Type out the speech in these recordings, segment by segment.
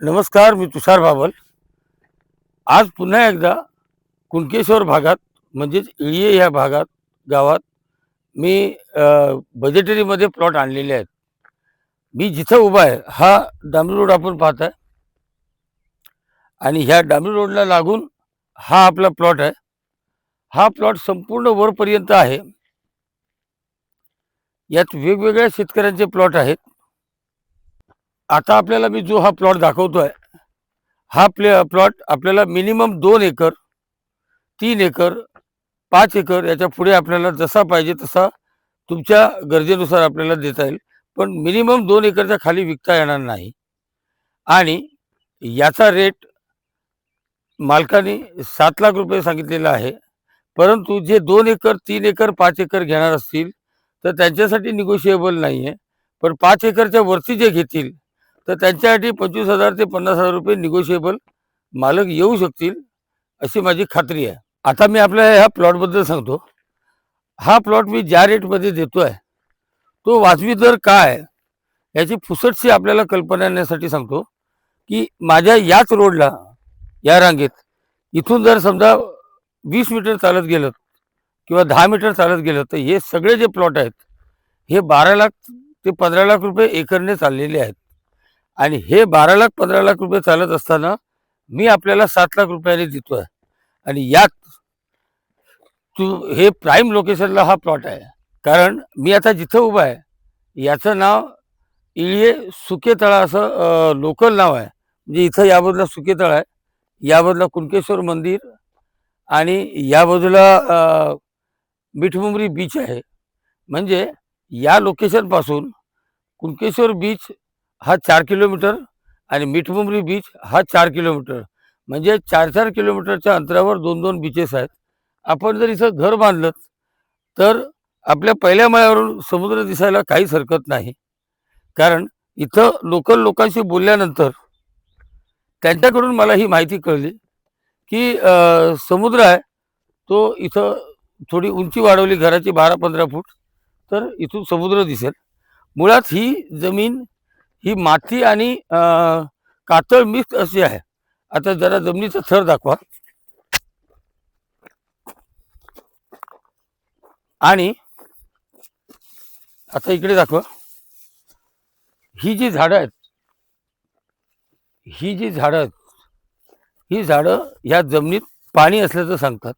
नमस्कार मी तुषार बाबल. आज पुन्हा एकदा कुणकेश्वर भागात म्हणजेच इळिये ह्या भागात गावात मी बजेटरीमध्ये प्लॉट आणलेले आहेत. मी जिथं उभा आहे हा डांबरी रोड आपण पाहत आहे आणि ह्या डांबरी रोडला लागून हा आपला प्लॉट आहे. हा प्लॉट संपूर्ण वरपर्यंत आहे. यात वेगवेगळ्या शेतकऱ्यांचे प्लॉट आहेत. आता आपल्याला मी जो हा प्लॉट दाखवतो आहे हा प्ले प्लॉट आपल्याला मिनिमम दोन एकर तीन एकर पाच एकर याच्यापुढे आपल्याला जसा पाहिजे तसा तुमच्या गरजेनुसार आपल्याला देता येईल. पण मिनिमम दोन एकरच्या खाली विकता येणार नाही. आणि याचा रेट मालकाने सात लाख रुपये सांगितलेला आहे. परंतु जे दोन एकर तीन एकर पाच एकर घेणार असतील तर त्यांच्यासाठी निगोशिएबल नाही आहे पण पाच एकरच्या वरती जे घेतील तर त्यांच्यासाठी पंचवीस हजार ते पन्नास हजार रुपये निगोशिएबल मालक येऊ शकतील अशी माझी खात्री आहे. आता मी आपल्या ह्या प्लॉटबद्दल सांगतो. हा प्लॉट मी ज्या रेटमध्ये देतो आहे तो वाजवी दर काय याची फुसटशी आपल्याला कल्पना येण्यासाठी सांगतो की माझ्या याच रोडला या रांगेत इथून जर समजा वीस मीटर चालत गेलं किंवा दहा मीटर चालत गेलं तर हे सगळे जे प्लॉट आहेत हे बारा लाख ते पंधरा लाख रुपये एकरने चाललेले आहेत. आणि हे बारा लाख पंधरा लाख रुपये चालत असताना मी आपल्याला सात लाख रुपयाने देतोय. आणि यात तू हे प्राईम लोकेशनला हा प्लॉट आहे. कारण मी आता जिथं उभा आहे याचं नाव इळिये सुकेतळा असं लोकल नाव आहे. म्हणजे इथं या बाजूला सुकेतळा आहे या बाजूला कुणकेश्वर मंदिर आणि या बाजूला मिठमुमरी मिठमुंबरी बीच आहे. म्हणजे या लोकेशनपासून कुणकेश्वर बीच हा चार किलोमीटर आणि मिठमुंबरी बीच हा चार किलोमीटर. म्हणजे चार चार किलोमीटरच्या अंतरावर दोन दोन बीचेस आहेत. आपण जर इथं घर बांधलं तर आपल्या पहिल्या माळ्यावरून समुद्र दिसायला काहीच हरकत नाही. कारण इथं लोकल लोकांशी बोलल्यानंतर त्यांच्याकडून मला ही माहिती कळली की समुद्र आहे तो इथं थोडी उंची वाढवली घराची बारा पंधरा फूट तर इथून समुद्र दिसेल. मुळात ही जमीन ही माती आणि कातळ मिक्स अशी आहे. आता जरा जमिनीचा थर दाखवा. आणि आता इकडे दाखवा. ही जी झाडं आहेत ही जी झाडं आहेत ही झाडं ह्या जमिनीत पाणी असल्याचं सांगतात.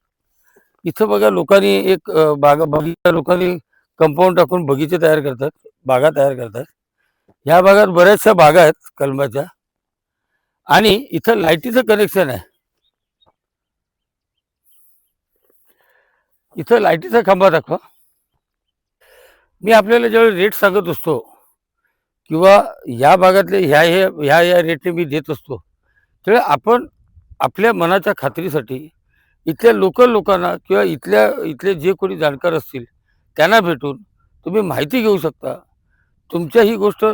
इथं बघा लोकांनी एक बागा बगीचा लोकांनी कंपाऊंड टाकून बगीचे तयार करतात बागा तयार करतात. ह्या भागात बऱ्याचशा भागा आहेत कलमाच्या आणि इथं लाईटीचं कनेक्शन आहे. इथं लाईटीचा खांबा दाखवा. मी आपल्याला ज्यावेळी रेट सांगत असतो किंवा या भागातले ह्या ह्या ह्या रेटने मी देत असतो त्यावेळी आपण आपल्या मनाच्या खात्रीसाठी इथल्या लोकल लोकांना किंवा इथल्या इथले जे कोणी जाणकार असतील त्यांना भेटून तुम्ही माहिती घेऊ शकता. तुमच्या ही गोष्ट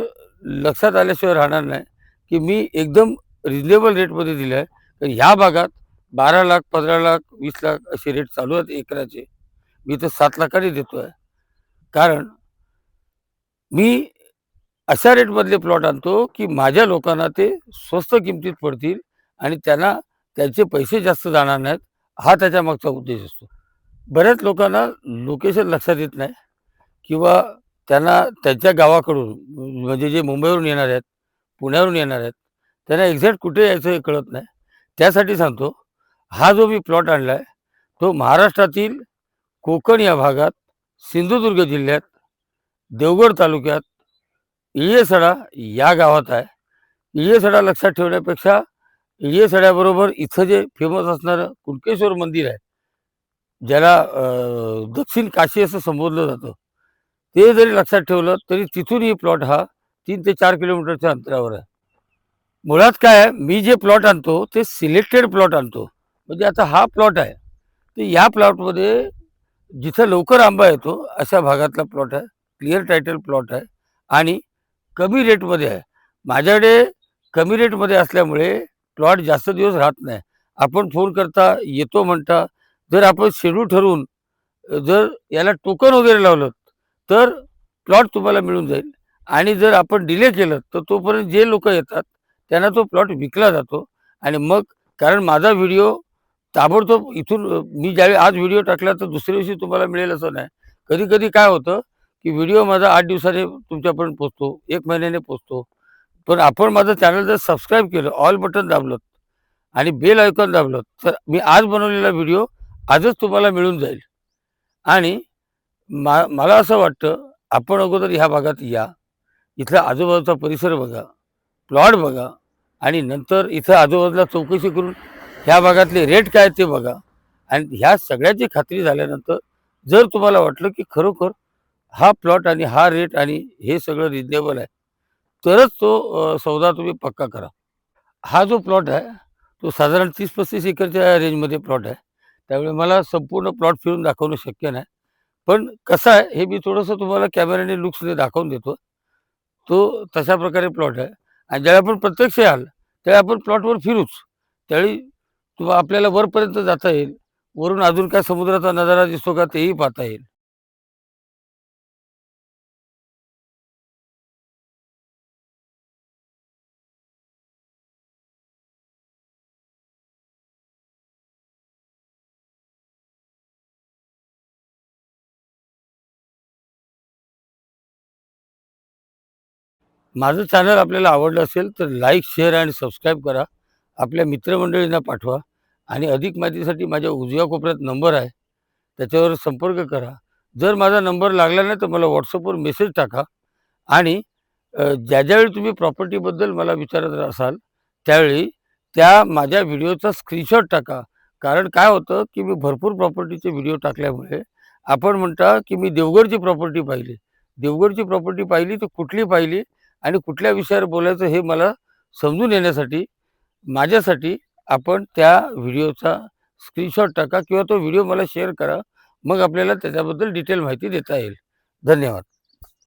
लक्षात आल्याशिवाय राहणार नाही की मी एकदम रिजनेबल रेटमध्ये दिलं आहे. तर ह्या भागात बारा लाख पंधरा लाख वीस लाख असे रेट चालू आहेत एकराचे. मी तर सात लाखाने देतो आहे कारण मी अशा रेटमधले प्लॉट आणतो की माझ्या लोकांना ते स्वस्त किमतीत पडतील आणि त्यांना त्यांचे पैसे जास्त जाणार नाहीत हा त्याच्या मागचा उद्देश असतो. बऱ्याच लोकांना लोकेशन लक्षात येत नाही किंवा त्यांना त्यांच्या गावाकडून म्हणजे जे मुंबईवरून येणार आहेत पुण्यावरून येणार आहेत त्यांना एक्झॅक्ट कुठे यायचं हे कळत नाही. त्यासाठी सांगतो हा जो मी प्लॉट आणला आहे तो महाराष्ट्रातील कोकण या भागात सिंधुदुर्ग जिल्ह्यात देवगड तालुक्यात इळेसडा या गावात आहे. इळेसडा लक्षात ठेवण्यापेक्षा इळेसड्याबरोबर इथं जे फेमस असणारं कुणकेश्वर मंदिर आहे ज्याला दक्षिण काशी असं संबोधलं जातं ते जरी लक्षात ठेवलं तरी तिथूनही प्लॉट हा तीन ते चार किलोमीटरच्या अंतरावर आहे. मुळात काय मी जे प्लॉट आणतो ते सिलेक्टेड प्लॉट आणतो. म्हणजे आता हा प्लॉट आहे. तर या प्लॉटमध्ये जिथं लवकर आंबा येतो अशा भागातला प्लॉट आहे. क्लिअर टायटल प्लॉट आहे. आणि कमी रेटमध्ये आहे. माझ्याकडे कमी रेटमध्ये असल्यामुळे प्लॉट जास्त दिवस राहत नाही. आपण फोन करता येतो म्हणता जर आपण शेड्यूल ठरवून जर याला टोकन वगैरे लावलं तर प्लॉट तुम्हाला मिळून जाईल. आणि जर आपण डिले केलं तर तोपर्यंत जे लोक येतात त्यांना तो प्लॉट विकला जातो. आणि मग कारण माझा व्हिडिओ ताबडतोब इथून मी ज्यावेळी आज व्हिडिओ टाकला तर दुसऱ्या दिवशी तुम्हाला मिळेल असं नाही. कधी कधी काय होतं की व्हिडिओ माझा आठ दिवसाने तुमच्यापर्यंत पोचतो एक महिन्याने पोचतो. पण आपण माझं चॅनल जर सबस्क्राईब केलं ऑल बटन दाबलं आणि बेल आयकॉन दाबलं तर मी आज बनवलेला व्हिडिओ आजच तुम्हाला मिळून जाईल. आणि मा मला असं वाटतं आपण अगोदर ह्या भागात या. इथला आजूबाजूचा परिसर बघा प्लॉट बघा आणि नंतर इथं आजूबाजूला चौकशी करून ह्या भागातले रेट काय ते बघा. आणि ह्या सगळ्याची खात्री झाल्यानंतर जर तुम्हाला वाटलं की खरोखर हा प्लॉट आणि हा रेट आणि हे सगळं रिजनेबल आहे तरच तो सौदा तुम्ही पक्का करा. हा जो प्लॉट आहे तो साधारण तीस पस्तीस एकरच्या रेंजमध्ये प्लॉट आहे. त्यामुळे मला संपूर्ण प्लॉट फिरून दाखवणं शक्य नाही. पण कसं आहे हे मी थोडंसं तुम्हाला कॅमेऱ्याने लुक्सने दाखवून देतो. तो तशा प्रकारे प्लॉट आहे. आणि ज्यावेळी आपण प्रत्यक्ष याल त्यावेळी आपण प्लॉटवर फिरूच. त्यावेळी तुम्हाला आपल्याला वरपर्यंत जाता येईल. वरून अजून काय समुद्राचा नजारा दिसतो का तेही पाहता येईल. माझं चॅनल आपल्याला आवडलं असेल तर लाईक शेअर आणि सबस्क्राईब करा. आपल्या मित्रमंडळींना पाठवा. आणि अधिक माहितीसाठी माझ्या उजव्या कोपऱ्यात नंबर आहे. त्याच्यावर संपर्क करा. जर माझा नंबर लागला नाही तर मला व्हॉट्सअपवर मेसेज टाका. आणि ज्या ज्यावेळी तुम्ही प्रॉपर्टीबद्दल मला विचारत असाल त्यावेळी त्या माझ्या व्हिडिओचा स्क्रीनशॉट टाका. कारण काय होतं की मी भरपूर प्रॉपर्टीचे व्हिडिओ टाकल्यामुळे आपण म्हणता की मी देवगडची प्रॉपर्टी पाहिली. देवगडची प्रॉपर्टी पाहिली तर कुठली पाहिली? आणि कुठल्या विषयावर बोलायचं हे मला समजून येण्यासाठी माझ्यासाठी आपण त्या व्हिडिओचा स्क्रीनशॉट टाका किंवा तो व्हिडिओ मला शेअर करा. मग आपल्याला त्याच्याबद्दल डिटेल माहिती देता येईल. धन्यवाद.